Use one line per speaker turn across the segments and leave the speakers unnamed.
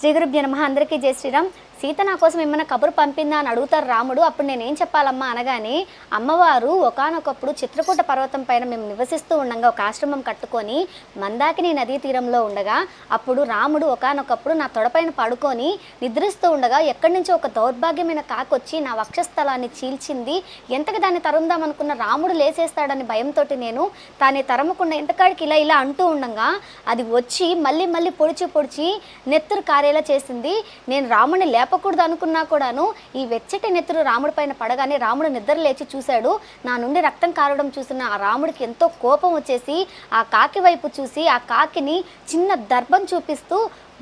శ్రీ గురుభ్య నమ. అందరికీ జై శ్రీరామ్. సీత నా కోసం ఏమైనా కబురు పంపిందా అని అడుగుతారు రాముడు. అప్పుడు నేనేం చెప్పాలమ్మా అనగానే అమ్మవారు ఒకానొకప్పుడు చిత్రకూట పర్వతం పైన మేము నివసిస్తూ ఉండగా ఒక ఆశ్రమం కట్టుకొని మందాకిని నదీ తీరంలో ఉండగా అప్పుడు రాముడు ఒకానొకప్పుడు నా తొడపైన పడుకొని నిద్రిస్తూ ఉండగా ఎక్కడి నుంచో ఒక దౌర్భాగ్యమైన కాకొచ్చి నా వక్షస్థలాన్ని చీల్చింది. ఎంతగా దాన్ని తరుందామనుకున్న రాముడు లేసేస్తాడని భయంతో నేను తానే తరమకుండా ఎంతకాడికి ఇలా ఇలా అంటూ ఉండగా అది వచ్చి మళ్ళీ మళ్ళీ పొడిచి పొడిచి నెత్తురు కారేలా చేసింది. నేను రాముడిని చెప్పకూడదు అనుకున్నా కూడాను ఈ వెచ్చటి నెత్తురు రాముడి పైన పడగానే రాముడు నిద్ర లేచి చూశాడు. నా నుండి రక్తం కారడం చూసిన ఆ రాముడికి ఎంతో కోపం వచ్చేసి ఆ కాకి వైపు చూసి ఆ కాకిని చిన్న దర్భం చూపిస్తూ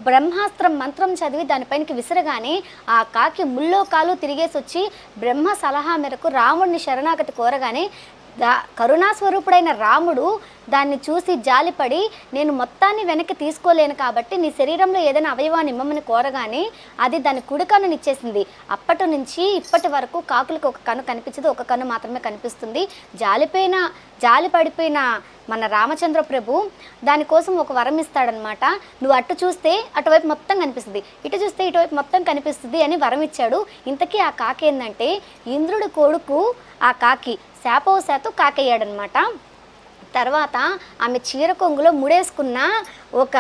బ్రహ్మాస్త్రం మంత్రం చదివి దానిపైనకి విసరగానే ఆ కాకి ముల్లో కాలు తిరిగేసి వచ్చి బ్రహ్మ సలహా మేరకు రాముడిని శరణాగతి కోరగానే దా కరుణాస్వరూపుడైన రాముడు దాన్ని చూసి జాలిపడి నేను మొత్తాన్ని వెనక్కి తీసుకోలేను కాబట్టి నీ శరీరంలో ఏదైనా అవయవాన్ని ఇమ్మని కోరగానే అది దాని కుడి ఇచ్చేసింది. అప్పటి నుంచి ఇప్పటి వరకు కాకులకు ఒక కన్ను కనిపించదు ఒక కన్ను మాత్రమే కనిపిస్తుంది. జాలిపోయిన జాలి పడిపోయిన మన రామచంద్ర ప్రభు దానికోసం ఒక వరం ఇస్తాడనమాట నువ్వు అటు చూస్తే అటువైపు మొత్తం కనిపిస్తుంది. ఇటు చూస్తే ఇటువైపు మొత్తం కనిపిస్తుంది అని వరం ఇచ్చాడు. ఇంతకీ ఆ కాకి ఏంటంటే ఇంద్రుడి కొడుకు ఆ కాకి శాపవశాత్తు కాకయ్యాడనమాట. తర్వాత ఆమె చీర కొంగులో ముడేసుకున్న ఒక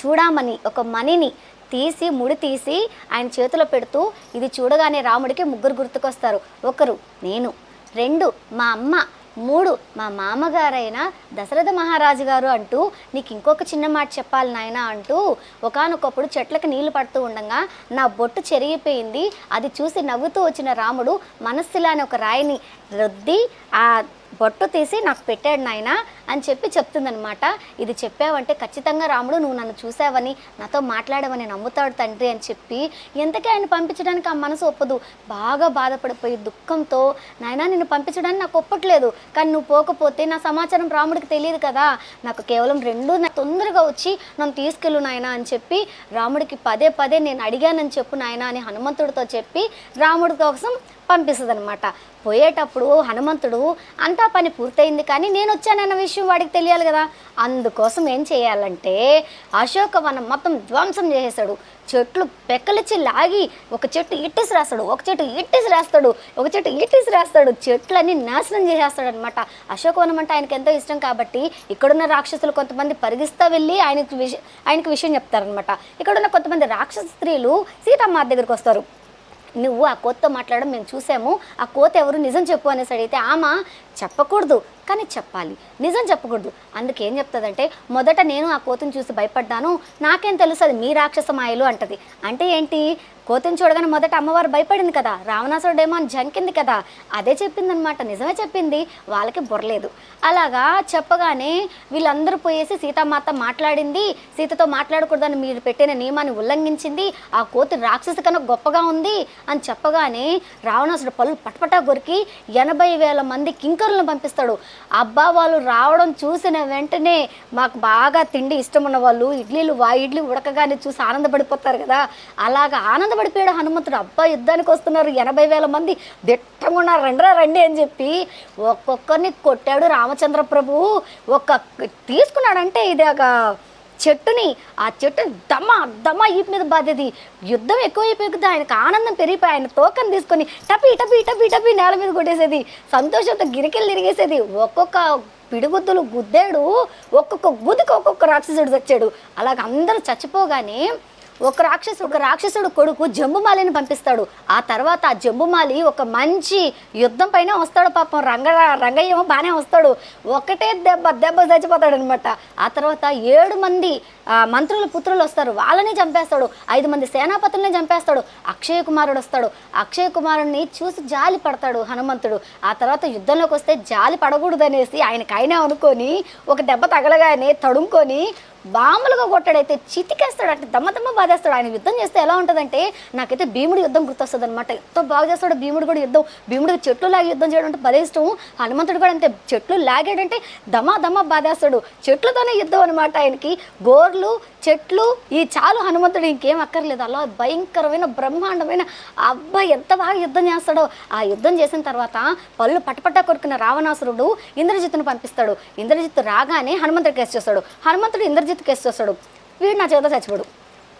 చూడామణి ఒక మణిని తీసి ముడి తీసి ఆయన చేతిలో పెడుతూ ఇది చూడగానే రాముడికి ముగ్గురు గుర్తుకొస్తారు. ఒకరు నేను. రెండు మా అమ్మ. మూడు మా మామగారైన దశరథ మహారాజు గారు అంటూ నీకు ఇంకొక చిన్న మాట చెప్పాలి నాయన అంటూ ఒకానొకప్పుడు చెట్లకు నీళ్ళు పడుతూ ఉండగా నా బొట్టు చెరిగిపోయింది. అది చూసి నవ్వుతూ వచ్చిన రాముడు మనస్సులాని ఒక రాయిని రుద్ది ఆ బొట్టు తీసి నాకు పెట్టాడు నాయన అని చెప్పి చెప్తుందనమాట ఇది చెప్పావంటే ఖచ్చితంగా రాముడు నువ్వు నన్ను చూసావని నాతో మాట్లాడావని నమ్ముతాడు తండ్రి అని చెప్పి ఎంతకీ ఆయన పంపించడానికి ఆ మనసు ఒప్పదు? బాగా బాధపడిపోయి దుఃఖంతో నాయనా నిన్ను పంపించడానికి నాకు ఒప్పట్లేదు. కానీ నువ్వు పోకపోతే నా సమాచారం రాముడికి తెలియదు కదా. నాకు కేవలం రెండు తొందరగా వచ్చి నన్ను తీసుకెళ్ళు నాయన అని చెప్పి రాముడికి పదే పదే నేను అడిగానని చెప్పు నాయన అని హనుమంతుడితో చెప్పి రాముడి కోసం పంపిస్తుంది అనమాట పోయేటప్పుడు హనుమంతుడు అంతా పని పూర్తయింది కానీ నేను వచ్చానన్న విషయం వాడికి తెలియాలి కదా. అందుకోసం ఏం చేయాలంటే అశోకవనం మొత్తం ధ్వంసం చేసేసాడు. చెట్లు పెక్కలిచ్చి లాగి ఒక చెట్టు ఇట్టేసి రాస్తాడు ఒక చెట్టు ఇట్టేసి రాస్తాడు ఒక చెట్టు ఇట్టేసి రాస్తాడు. చెట్లన్నీ నాశనం చేసేస్తాడు అనమాట అశోకవనం అంటే ఆయనకి ఎంతో ఇష్టం కాబట్టి ఇక్కడున్న రాక్షసులు కొంతమంది పరిగిస్తా వెళ్ళి ఆయనకి విష ఆయనకి విషయం చెప్తారనమాట ఇక్కడున్న కొంతమంది రాక్షస స్త్రీలు సీతమ్మ దగ్గరికి వస్తారు. నువ్వు ఆ కోతతో మాట్లాడడం మేము చూసాము. ఆ కోత ఎవరు నిజం చెప్పు అనేసి అడిగితే ఆమె చెప్పకూడదు. కానీ చెప్పాలి. నిజం చెప్పకూడదు. అందుకేం చెప్తుందంటే మొదట నేను ఆ కోతిని చూసి భయపడ్డాను. నాకేం తెలుసు అది మీ రాక్షస మాయలు అంటది. అంటే ఏంటి? కోతిని చూడగానే మొదట అమ్మవారు భయపడింది కదా. రావణాసురుడేమో అని జంకింది కదా. అదే చెప్పిందనమాట నిజమే చెప్పింది. వాళ్ళకి బుర్రలేదు. అలాగా చెప్పగానే వీళ్ళందరూ పోయేసి సీతామాత మాట్లాడింది. సీతతో మాట్లాడకూడదని మీరు పెట్టిన నియమాన్ని ఉల్లంఘించింది. ఆ కోతి రాక్షసి కన్నా గొప్పగా ఉంది అని చెప్పగానే రావణాసుడు పళ్ళు పటపటా కొరికి ఎనభై వేల మంది కింకరులను పంపిస్తాడు. అబ్బా వాళ్ళు రావడం చూసిన వెంటనే మాకు బాగా తిండి ఇష్టం ఉన్న వాళ్ళు ఇడ్లీలు వా ఇడ్లీ ఉడకగానే చూసి ఆనందపడిపోతారు కదా. అలాగా ఆనందపడిపోయాడు హనుమంతుడు. అబ్బా యుద్ధానికి వస్తున్నారు ఎనభై వేల మంది. దిట్టంగా ఉన్నారు. రండిరా రండి అని చెప్పి ఒక్కొక్కరిని కొట్టాడు రామచంద్ర ప్రభు. ఒక్క తీసుకున్నాడంటే ఇది ఒక చెట్టుని ఆ చెట్టు దమ దమ ఈపు మీద బాధేది యుద్ధం ఎక్కువైపోయింది ఆయనకు ఆనందం పెరిగిపోయి ఆయన తోకని తీసుకొని టపి టపి టపి టపి నేల మీద కొట్టేసేది. సంతోషంతో గిరికెళ్ళి తిరిగేసేది. ఒక్కొక్క పిడిగుద్దులు గుద్దాడు ఒక్కొక్క గుద్దుకు ఒక్కొక్క రాక్షసుడు చచ్చాడు అలాగ అందరూ చచ్చిపోగానే ఒక రాక్షసుడు ఒక రాక్షసుడు కొడుకు జంబుమాలిని పంపిస్తాడు. ఆ తర్వాత ఆ జంబుమాలి ఒక మంచి యుద్ధం పైన వస్తాడు పాపం. రంగ రంగయ్యమో బాగానే వస్తాడు. ఒకటే దెబ్బ దెబ్బ చచ్చిపోతాడు అనమాట ఆ తర్వాత ఏడు మంది మంత్రుల పుత్రులు వస్తారు. వాళ్ళని చంపేస్తాడు. ఐదు మంది సేనాపతుల్ని చంపేస్తాడు. అక్షయ కుమారుడు వస్తాడు. అక్షయ కుమారుడిని చూసి జాలి పడతాడు హనుమంతుడు. ఆ తర్వాత యుద్ధంలోకి వస్తే జాలి పడకూడదు అనేసి ఆయనకు అయినా అనుకొని ఒక దెబ్బ తగలగానే తడుముకొని బాములుగా కొట్టాడైతే చితికేస్తాడు అంటే దమ్మ దమ్మ బాధేస్తాడు. ఆయన యుద్ధం చేస్తే ఎలా ఉంటుందంటే నాకైతే భీముడు యుద్ధం గుర్తొస్తుంది అనమాట ఎంతో బాగా చేస్తాడు భీముడు కూడా యుద్ధం. భీముడు చెట్లు లాగి యుద్ధం చేయడం అంటే భలే ఇష్టం. హనుమంతుడు కూడా అంతే చెట్లు లాగాడంటే దమా దమ్మ బాధేస్తాడు. చెట్లతోనే యుద్ధం అనమాట ఆయనకి. గోర్లు చెట్లు ఈ చాలు హనుమంతుడు ఇంకేం అక్కర్లేదు. అలా భయంకరమైన బ్రహ్మాండమైన అబ్బాయి ఎంత బాగా యుద్ధం చేస్తాడో. ఆ యుద్ధం చేసిన తర్వాత పళ్ళు పటపట కొరుకున్న రావణాసురుడు ఇంద్రజిత్తును పంపిస్తాడు. ఇంద్రజిత్తు రాగానే హనుమంతుడు కేసు చేస్తాడు. హనుమంతుడు ఇంద్రజిత్తు కేసు చేస్తాడు. వీడు నా చేత చచ్చిపోడు.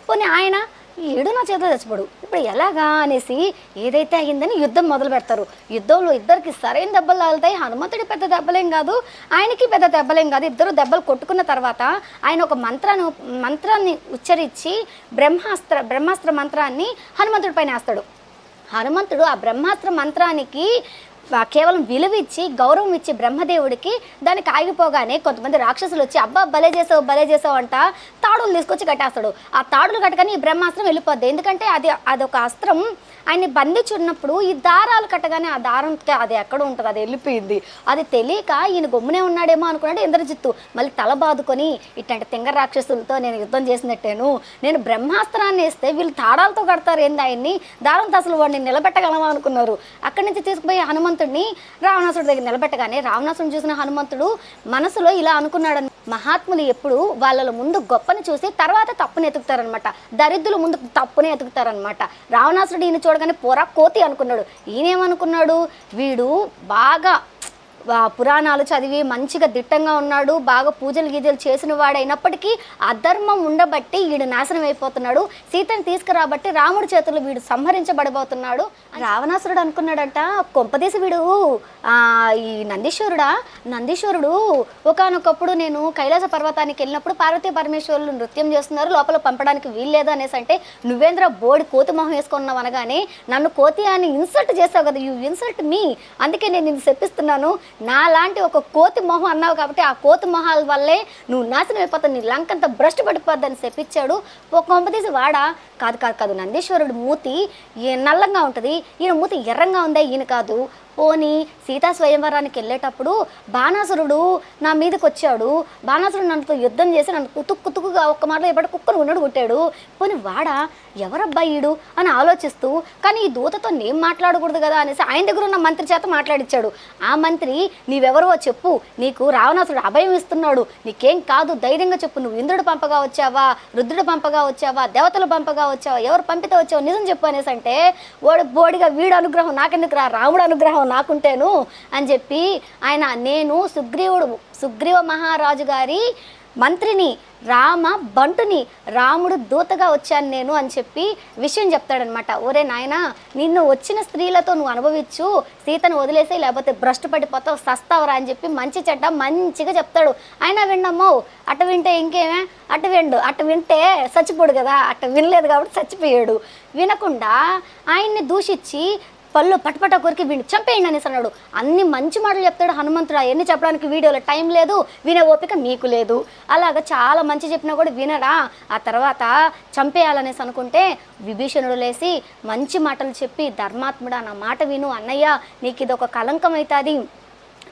పోనీ ఆయన ఈడు నా చేతిలో చచ్చిపోడు ఇప్పుడు ఎలాగా అనేసి ఏదైతే అయ్యిందని యుద్ధం మొదలు పెడతారు. యుద్ధంలో ఇద్దరికి సరైన దెబ్బలు తగులుతాయి హనుమంతుడి పెద్ద దెబ్బలేం కాదు. ఆయనకి పెద్ద దెబ్బలేం కాదు. ఇద్దరు దెబ్బలు కొట్టుకున్న తర్వాత ఆయన ఒక మంత్రాన్ని మంత్రాన్ని ఉచ్చరించి బ్రహ్మాస్త్ర బ్రహ్మాస్త్ర మంత్రాన్ని హనుమంతుడి పైన వేస్తాడు. హనుమంతుడు ఆ బ్రహ్మాస్త్ర మంత్రానికి కేవలం విలువ ఇచ్చి గౌరవం ఇచ్చి బ్రహ్మదేవుడికి దానికి ఆగిపోగానే కొంతమంది రాక్షసులు వచ్చి అబ్బా భలే చేసావు భలే చేసావు అంట తాడులు తీసుకొచ్చి కట్టేస్తాడు. ఆ తాడులు కట్టగానే ఈ బ్రహ్మాస్త్రం వెళ్ళిపోద్ది. ఎందుకంటే అది అదొక అస్త్రం. ఆయన్ని బంధించున్నప్పుడు ఈ దారాలు కట్టగానే ఆ దారం అది ఎక్కడ ఉంటుంది? అది వెళ్ళిపోయింది. అది తెలియక ఈయన గమ్మునే ఉన్నాడేమో అనుకున్నాడు ఇంద్రజిత్తు. మళ్ళీ తల బాదుకొని ఇట్లాంటి తింగర రాక్షసులతో నేను యుద్ధం చేసినట్టేను. నేను బ్రహ్మాస్త్రాన్ని వేస్తే వీళ్ళు తాడాలతో కడతారు ఏంది ఆయన్ని? దారంతో అసలు వాడిని నిలబెట్టగలమా అనుకున్నారు. అక్కడి నుంచి తీసుకుపోయి హనుమంతుడిని రావణాసుడి దగ్గర నిలబెట్టగానే రావణాసుడిని చూసిన హనుమంతుడు మనసులో ఇలా అనుకున్నాడని మహాత్ములు ఎప్పుడు వాళ్ళ ముందు గొప్పని చూసి తర్వాత తప్పుని ఎతుకుతారనమాట దరిద్రులు ముందు తప్పుని ఎతుకుతారనమాట రావణాసుడు ఈయన చూడగానే పొర కోతి అనుకున్నాడు. ఈయనేమనుకున్నాడు? వీడు బాగా పురాణాలు చదివి మంచిగా దిట్టంగా ఉన్నాడు బాగా పూజలు గీజలు చేసిన వాడైనప్పటికీ అధర్మం ఉండబట్టి వీడు నాశనం అయిపోతున్నాడు. సీతని తీసుకురాబట్టి రాముడి చేతులు వీడు సంహరించబడబోతున్నాడు. రావణాసురుడు అనుకున్నాడంట కొంపదీసి వీడు ఈ నందీశ్వరుడా నందీశ్వరుడు ఒకానొకప్పుడు నేను కైలాస పర్వతానికి వెళ్ళినప్పుడు పార్వతీ పరమేశ్వరులు నృత్యం చేస్తున్నారు లోపల పంపడానికి వీల్లేదు అనేసి అంటే నువ్వేంద్ర బోడి కోతి మొహం వేసుకున్నావు అనగానే నన్ను కోతి అని ఇన్సల్ట్ చేసావు కదా యూ ఇన్సల్ట్ మీ అందుకే నేను నిన్ను నా నాలాంటి ఒక కోతి మొహం అన్నావు కాబట్టి ఆ కోతి మొహాల వల్లే నువ్వు నాశనం అయిపోతావు నీ లంకంత భ్రష్టు పడిపోద్దని చెప్పించాడు. ఒక కొంపతీసి వాడ. కాదు కాదు కాదు నందీశ్వరుడు మూతి నల్లంగా ఉంటుంది ఈయన మూతి ఎర్రంగా ఉందా ఈయన కాదు. పోనీ సీతా స్వయంవరానికి వెళ్ళేటప్పుడు బాణాసురుడు నా మీదకి వచ్చాడు బాణాసురుడు నన్నుతో యుద్ధం చేసి నన్ను కుతుకు కుతుకుగా ఒక్క మాటలో ఎప్పటి కుక్కను ఉన్నాడు కొట్టాడు. పోనీ వాడా? ఎవరబ్బా ఈడు? అని ఆలోచిస్తూ కానీ ఈ దూతతో నేను మాట్లాడకూడదు కదా అనేసి ఆయన దగ్గర ఉన్న మంత్రి చేత మాట్లాడిచ్చాడు. ఆ మంత్రి నీవెవరో చెప్పు. నీకు రావణాసురుడు అభయం ఇస్తున్నాడు. నీకేం కాదు ధైర్యంగా చెప్పు. నువ్వు ఇంద్రుడు పంపగా వచ్చావా? రుద్రుడు పంపగా వచ్చావా? దేవతలు పంపగా వచ్చావా? ఎవరు పంపితే వచ్చావు? నిజం చెప్పు అనేసి అంటే ఓడి బోడిగా వీడు అనుగ్రహం నాకెందుకు రా రాముడు అనుగ్రహం నాకుంటేను అని చెప్పి ఆయన నేను సుగ్రీవుడు సుగ్రీవ మహారాజు గారి మంత్రిని రామ బంటుని రాముడు దూతగా వచ్చాను నేను అని చెప్పి విషయం చెప్తాడనమాట. ఒరే నాయనా నిన్ను వచ్చిన స్త్రీలతో నువ్వు అనుభవించు సీతను వదిలేసి లేకపోతే భ్రష్టు పడిపోతావు సస్తావరా అని చెప్పి మంచి చెడ్డ మంచిగా చెప్తాడు. అయినా విన్నమ్మో అటు వింటే ఇంకేమే? అటు విండు అటు వింటే చచ్చిపోడు కదా అటు వినలేదు కాబట్టి చచ్చిపోయాడు. వినకుండా ఆయన్ని దూషించి పళ్ళు పటపట కొరికి వీడిని చంపేయండి అనేసి అన్నాడు. అన్ని మంచి మాటలు చెప్తాడు హనుమంతుడు. అవన్నీ చెప్పడానికి వీడియోలో టైం లేదు వినే ఓపిక మీకు లేదు. అలాగ చాలా మంచి చెప్పినా కూడా వినడా? ఆ తర్వాత చంపేయాలనేసి అనుకుంటే విభీషణుడు లేసి మంచి మాటలు చెప్పి ధర్మాత్ముడా నా మాట విను అన్నయ్య నీకు ఇది ఒక కలంకం అవుతుంది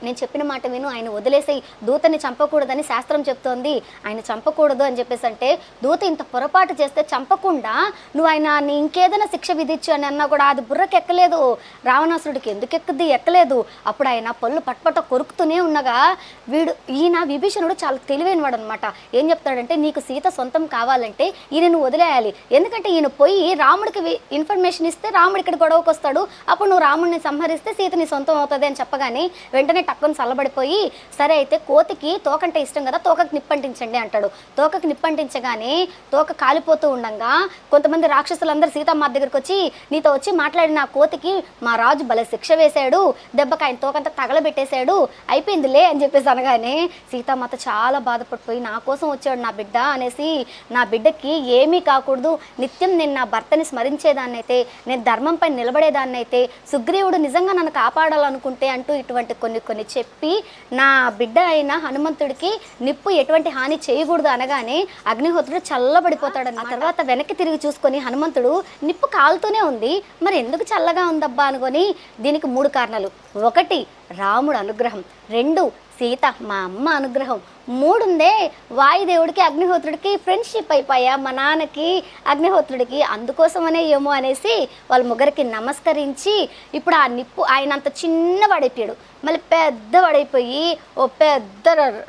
నేను చెప్పిన మాట విను ఆయన వదిలేసి దూతని చంపకూడదని శాస్త్రం చెప్తోంది. ఆయన చంపకూడదు అని చెప్పేసి అంటే దూత ఇంత పొరపాటు చేస్తే చంపకుండా నువ్వు ఆయన నీ ఇంకేదైనా శిక్ష విధించు అని అన్నా కూడా అది బుర్రకి ఎక్కలేదు. రావణాసురుడికి ఎందుకు ఎక్కుద్ది? ఎక్కలేదు. అప్పుడు ఆయన పళ్ళు పట్పట కొరుకుతూనే ఉండగా వీడు ఈయన విభీషణుడు చాలా తెలివైనవాడు అనమాట ఏం చెప్తాడంటే నీకు సీత సొంతం కావాలంటే ఈయన నువ్వు వదిలేయాలి. ఎందుకంటే ఈయన పోయి రాముడికి ఇన్ఫర్మేషన్ ఇస్తే రాముడు ఇక్కడ గొడవకు వస్తాడు అప్పుడు నువ్వు రాముడిని సంహరిస్తే సీత నీ సొంతం అవుతుంది అని చెప్పగానే వెంటనే టక్కుని చల్లబడిపోయి సరే అయితే కోతికి తోకంటే ఇష్టం కదా తోకకి నిప్పంటించండి అంటాడు. తోకకి నిప్పంటించగానే తోక కాలిపోతూ ఉండగా కొంతమంది రాక్షసులందరూ సీతమ్మ దగ్గరికి వచ్చి నీతో వచ్చి మాట్లాడిన కోతికి మా రాజు భలే శిక్ష వేశాడు దెబ్బకి ఆయన తోకంతా తగలబెట్టేశాడు అయిపోయిందిలే అని చెప్పేసి అనగానే సీతమ్మతో చాలా బాధపడిపోయి నా కోసం వచ్చాడు నా బిడ్డ అనేసి నా బిడ్డకి ఏమీ కాకూడదు నిత్యం నేను నా భర్తని స్మరించేదాన్నైతే నేను ధర్మంపై నిలబడేదాన్నైతే సుగ్రీవుడు నిజంగా నన్ను కాపాడాలనుకుంటే అంటూ ఇటువంటి కొన్ని కొన్ని చెప్పి నా బిడ్డ అయిన హనుమంతుడికి నిప్పు ఎటువంటి హాని చేయకూడదు అనగానే అగ్నిహోత్రుడు చల్లబడిపోతాడు ఆ తర్వాత వెనక్కి తిరిగి చూసుకొని హనుమంతుడు నిప్పు కాలుతూనే ఉంది. మరి ఎందుకు చల్లగా ఉందబ్బా అనుకొని దీనికి మూడు కారణాలు. ఒకటి రాముడు అనుగ్రహం రెండు సీత మా అమ్మ అనుగ్రహం మూడుందే వాయుదేవుడికి అగ్నిహోత్రుడికి ఫ్రెండ్షిప్ అయిపోయా మా నాన్నకి అగ్నిహోత్రుడికి అందుకోసమనే ఏమో అనేసి వాళ్ళ ముగ్గురికి నమస్కరించి ఇప్పుడు ఆ నిప్పు ఆయన అంత చిన్నవాడైపోయాడు. మళ్ళీ పెద్దవాడైపోయి ఓ పెద్ద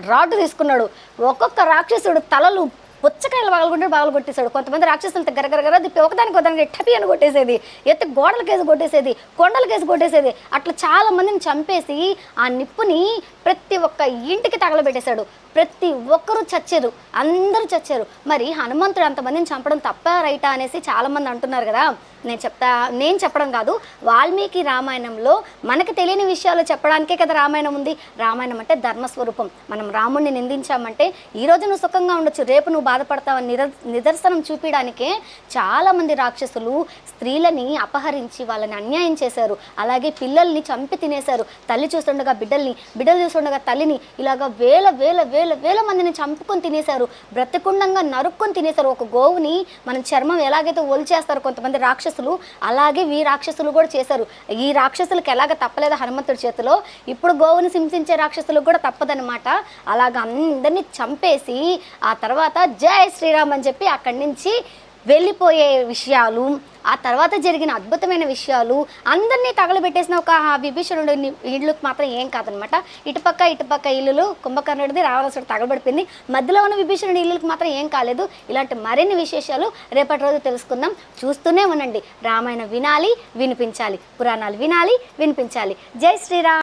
రాడ్డు తీసుకున్నాడు. ఒక్కొక్క రాక్షసుడు తలలు పుచ్చకాయలు పగలగొట్టి పగలు కొట్టేశాడు. కొంతమంది రాక్షసులతో గరగరగర దిప్పి ఒకదానికి ఒకదానికి టపి అని కొట్టేసేది. ఎత్తి గోడలకేసి కొట్టేసేది కొండలకేసి కొట్టేసేది. అట్లా చాలా మందిని చంపేసి ఆ నిప్పుని ప్రతి ఒక్క ఇంటికి తగలబెట్టేశాడు. ప్రతి ఒక్కరూ చచ్చారు. అందరూ చచ్చారు. మరి హనుమంతుడు అంతమందిని చంపడం తప్ప రైటా అనేసి చాలామంది అంటున్నారు కదా. నేను చెప్తా నేను చెప్పడం కాదు. వాల్మీకి రామాయణంలో మనకు తెలియని విషయాలు చెప్పడానికే కదా రామాయణం ఉంది. రామాయణం అంటే ధర్మస్వరూపం. మనం రాముడిని నిందించామంటే ఈ నువ్వు సుఖంగా ఉండొచ్చు. రేపు నువ్వు బాధపడతావని నిర నిదర్శనం చూపించడానికే చాలామంది రాక్షసులు స్త్రీలని అపహరించి వాళ్ళని అన్యాయం చేశారు. అలాగే పిల్లల్ని చంపి తినేశారు. తల్లి చూస్తుండగా బిడ్డల్ని బిడ్డలు చూస్తుండగా తల్లిని ఇలాగ వేల వేల వేల వేల వేల మందిని చంపుకొని తినేశారు బ్రతికుండంగా నరుక్కొని తినేశారు. ఒక గోవుని మనం చర్మం ఎలాగైతే ఒలిచేస్తారు కొంతమంది రాక్షసులు అలాగే వీ రాక్షసులు కూడా చేశారు. ఈ రాక్షసులకు ఎలాగ తప్పలేదు హనుమంతుడి చేతిలో? ఇప్పుడు గోవుని హింసించే రాక్షసులకు కూడా తప్పదనమాట అలాగ అందరినీ చంపేసి ఆ తర్వాత జై శ్రీరామ్ అని చెప్పి అక్కడి నుంచి వెళ్ళిపోయే విషయాలు ఆ తర్వాత జరిగిన అద్భుతమైన విషయాలు అందరినీ తగలబెట్టేసిన ఒక విభీషణుడు విభీషణుడి ఇళ్ళకి మాత్రం ఏం కాదనమాట. ఇటుపక్క ఇటుపక్క ఇల్లులు కుంభకర్ణుడిది రావణాసుడు తగలబడిపోయింది. మధ్యలో ఉన్న విభీషణుడి ఇళ్ళకి మాత్రం ఏం కాలేదు. ఇలాంటి మరిన్ని విశేషాలు రేపటి రోజు తెలుసుకుందాం. చూస్తూనే ఉండండి. రామాయణం వినాలి వినిపించాలి. పురాణాలు వినాలి వినిపించాలి. జై శ్రీరామ్!